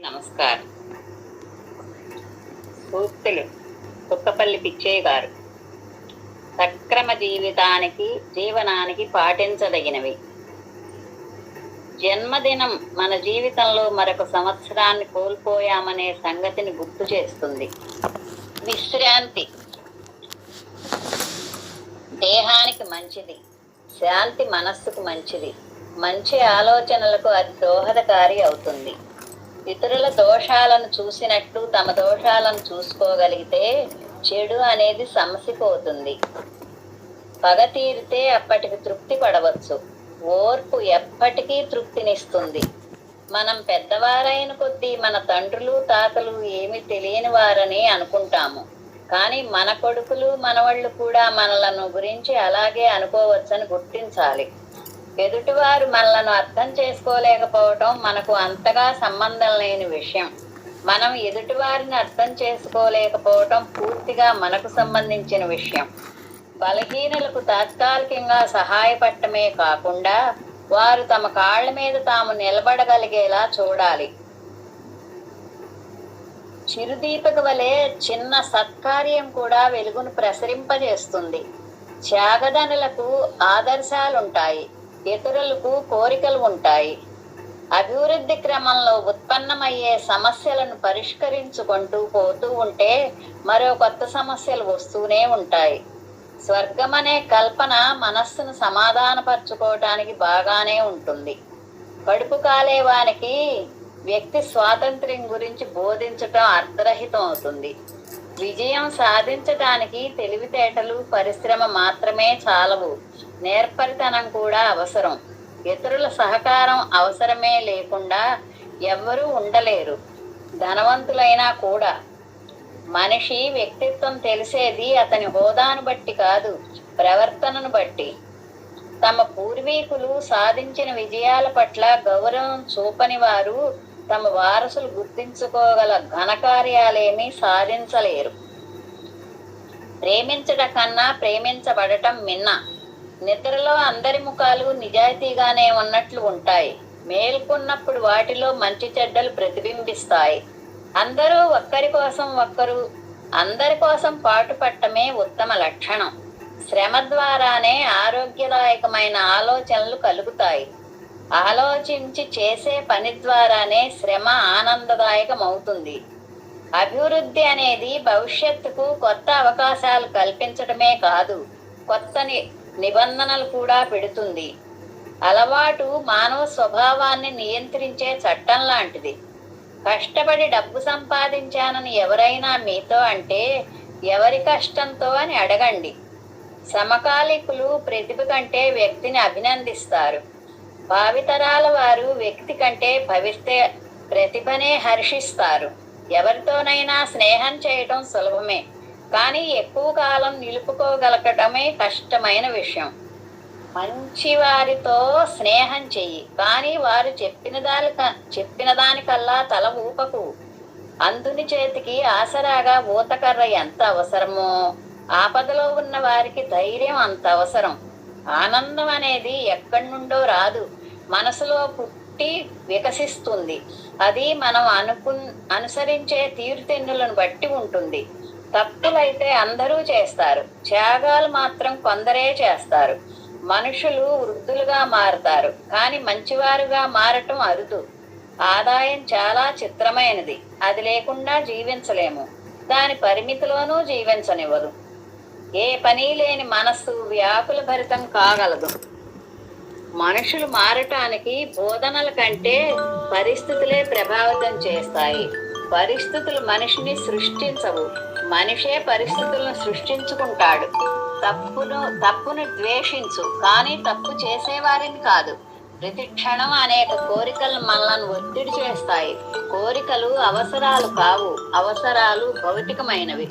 నమస్కారం. సూక్తులు. కుక్కపల్లి పిచ్చయ్య గారు. సక్రమ జీవితానికి జీవనానికి పాటించదగినవి. జన్మదినం మన జీవితంలో మరొక సంవత్సరాన్ని కోల్పోయామనే సంగతిని గుర్తు చేస్తుంది. విశ్రాంతి. దేహానికి మంచిది. శాంతి మనస్సుకు మంచిది. మంచి ఆలోచనలకు అది దోహదకారి అవుతుంది. ఇతరుల దోషాలను చూసినట్టు తమ దోషాలను చూసుకోగలిగితే చెడు అనేది సమసిపోతుంది. పగ తీరితే అప్పటికి తృప్తి పడవచ్చు. ఓర్పు ఎప్పటికీ తృప్తినిస్తుంది. మనం పెద్దవారైన కొద్దీ మన తండ్రులు తాతలు ఏమి తెలియని వారని అనుకుంటాము. కానీ మన కొడుకులు మనవాళ్ళు కూడా మనలను గురించి అలాగే అనుకోవచ్చని గుర్తించాలి. ఎదుటివారు మనలను అర్థం చేసుకోలేకపోవటం మనకు అంతగా సంబంధం లేని విషయం. మనం ఎదుటివారిని అర్థం చేసుకోలేకపోవటం పూర్తిగా మనకు సంబంధించిన విషయం. బలహీనులకు తాత్కాలికంగా సహాయపడటమే కాకుండా వారు తమ కాళ్ళ మీద తాము నిలబడగలిగేలా చూడాలి. చిరుదీపక వలె చిన్న సత్కార్యం కూడా వెలుగును ప్రసరింపజేస్తుంది. త్యాగదనులకు ఆదర్శాలుంటాయి. ఇతరులకు కోరికలు ఉంటాయి. అభివృద్ధి క్రమంలో ఉత్పన్నమయ్యే సమస్యలను పరిష్కరించుకుంటూ పోతూ ఉంటే మరో కొత్త సమస్యలు వస్తూనే ఉంటాయి. స్వర్గం అనే కల్పన మనస్సును సమాధానపరచుకోవటానికి బాగానే ఉంటుంది. కడుపు కాలే వానికి వ్యక్తి స్వాతంత్ర్యం గురించి బోధించటం అర్థరహితం అవుతుంది. విజయం సాధించటానికి తెలివితేటలు పరిశ్రమ మాత్రమే చాలవు. నేర్పరితనం కూడా అవసరం. ఇతరుల సహకారం అవసరమే లేకుండా ఎవ్వరూ ఉండలేరు. ధనవంతులైనా కూడా. మనిషి వ్యక్తిత్వం తెలిసేది అతని హోదాను బట్టి కాదు ప్రవర్తనను బట్టి. తమ పూర్వీకులు సాధించిన విజయాల పట్ల గౌరవం చూపని వారు తమ వారసులు గుర్తించుకోగల ఘనకార్యాలేమీ సాధించలేరు. ప్రేమించట కన్నా ప్రేమించబడటం మిన్న. నిద్రలో అందరి ముఖాలు నిజాయితీగానే ఉన్నట్లు ఉంటాయి. మేల్కొన్నప్పుడు వాటిలో మంచి చెడ్డలు ప్రతిబింబిస్తాయి. అందరూ ఒక్కరి కోసం ఒక్కరు అందరి కోసం పాటుపట్టమే ఉత్తమ లక్షణం. శ్రమ ద్వారానే ఆరోగ్యదాయకమైన ఆలోచనలు కలుగుతాయి. ఆలోచించి చేసే పని ద్వారానే శ్రమ ఆనందదాయకం అవుతుంది అభివృద్ధి అనేది భవిష్యత్తుకు కొత్త అవకాశాలు కల్పించడమే కాదు కొత్త ని నిబంధనలు కూడా పెడుతుంది. అలవాటు మానవ స్వభావాన్ని నియంత్రించే చట్టం లాంటిది. కష్టపడి డబ్బు సంపాదించానని ఎవరైనా మీతో అంటే ఎవరి కష్టంతో అని అడగండి. సమకాలికులు ప్రతిభ కంటే వ్యక్తిని అభినందిస్తారు. భావితరాల వారు వ్యక్తి కంటే భవిస్తే ప్రతిభనే హర్షిస్తారు. ఎవరితోనైనా స్నేహం చేయటం సులభమే కానీ ఎక్కువ కాలం నిలుపుకోగలగటమే కష్టమైన విషయం. మంచి వారితో స్నేహం చెయ్యి కానీ వారు చెప్పిన దాని చెప్పిన దానికల్లా తల ఊపకు. అందుని చేతికి ఆసరాగా ఊతకర్ర ఎంత అవసరమో ఆపదలో ఉన్న వారికి ధైర్యం అంత అవసరం. ఆనందం అనేది ఎక్కడి నుండో రాదు. మనసులో పుట్టి వికసిస్తుంది. అది మనం అనుకు అనుసరించే తీరుతెన్నులను బట్టి ఉంటుంది. తప్పులైతే అందరూ చేస్తారు. త్యాగాలు మాత్రం కొందరే చేస్తారు. మనుషులు వృద్ధులుగా మారతారు. కానీ మంచివారుగా మారటం అరుదు. ఆదాయం చాలా చిత్రమైనది. అది లేకుండా జీవించలేము. దాని పరిమితిలోనూ జీవించనివ్వదు. ఏ పని లేని మనస్సు వ్యాకుల భరితం కాగలదు. మనుషులు మారటానికి బోధనల కంటే పరిస్థితులే ప్రభావితం చేస్తాయి. పరిస్థితులు మనిషిని సృష్టించవు. మనిషే పరిస్థితులను సృష్టించుకుంటాడు. తప్పును తప్పును ద్వేషించు కానీ తప్పు చేసేవారిని కాదు. ప్రతి క్షణం అనేక కోరికలు మనలను ఒత్తిడి చేస్తాయి. కోరికలు అవసరాలు కావు. అవసరాలు భౌతికమైనవి.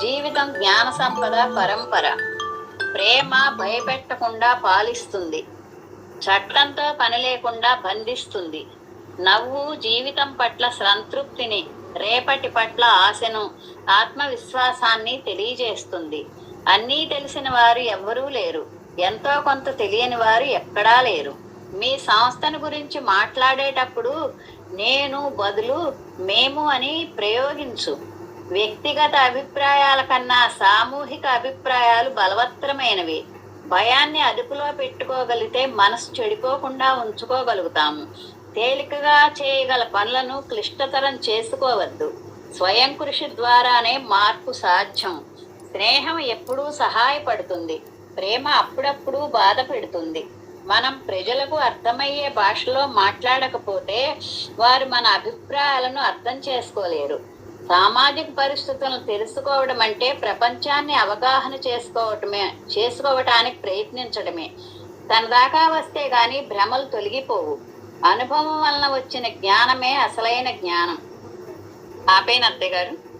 జీవితం జ్ఞాన సంపద పరంపర. ప్రేమ భయపెట్టకుండా పాలిస్తుంది. చట్టంతో పని లేకుండా బంధిస్తుంది. నవ్వు జీవితం పట్ల సంతృప్తిని రేపటి పట్ల ఆశను ఆత్మవిశ్వాసాన్ని తెలియజేస్తుంది. అన్నీ తెలిసిన వారు ఎవ్వరూ లేరు. ఎంతో కొంత తెలియని వారు ఎక్కడా లేరు. మీ సంస్థను గురించి మాట్లాడేటప్పుడు నేను బదులు మేము అని ప్రయోగించు. వ్యక్తిగత అభిప్రాయాల కన్నా సామూహిక అభిప్రాయాలు బలవత్తరమైనవి. భయాన్ని అదుపులో పెట్టుకోగలిగితే మనసు చెడిపోకుండా ఉంచుకోగలుగుతాము. తేలికగా చేయగల పనులను క్లిష్టతరం చేసుకోవద్దు. స్వయం కృషి ద్వారానే మార్పు సాధ్యం. స్నేహం ఎప్పుడూ సహాయపడుతుంది. ప్రేమ అప్పుడప్పుడు బాధ పెడుతుంది. మనం ప్రజలకు అర్థమయ్యే భాషలో మాట్లాడకపోతే వారు మన అభిప్రాయాలను అర్థం చేసుకోలేరు. సామాజిక పరిస్థితులను తెలుసుకోవడం అంటే ప్రపంచాన్ని అవగాహన చేసుకోవటమే చేసుకోవటానికి ప్రయత్నించడమే. తన దాకా వస్తే గాని భ్రమలు తొలగిపోవు. అనుభవం వలన వచ్చిన జ్ఞానమే అసలైన జ్ఞానం. ఆపేన అత్తయ్య గారు.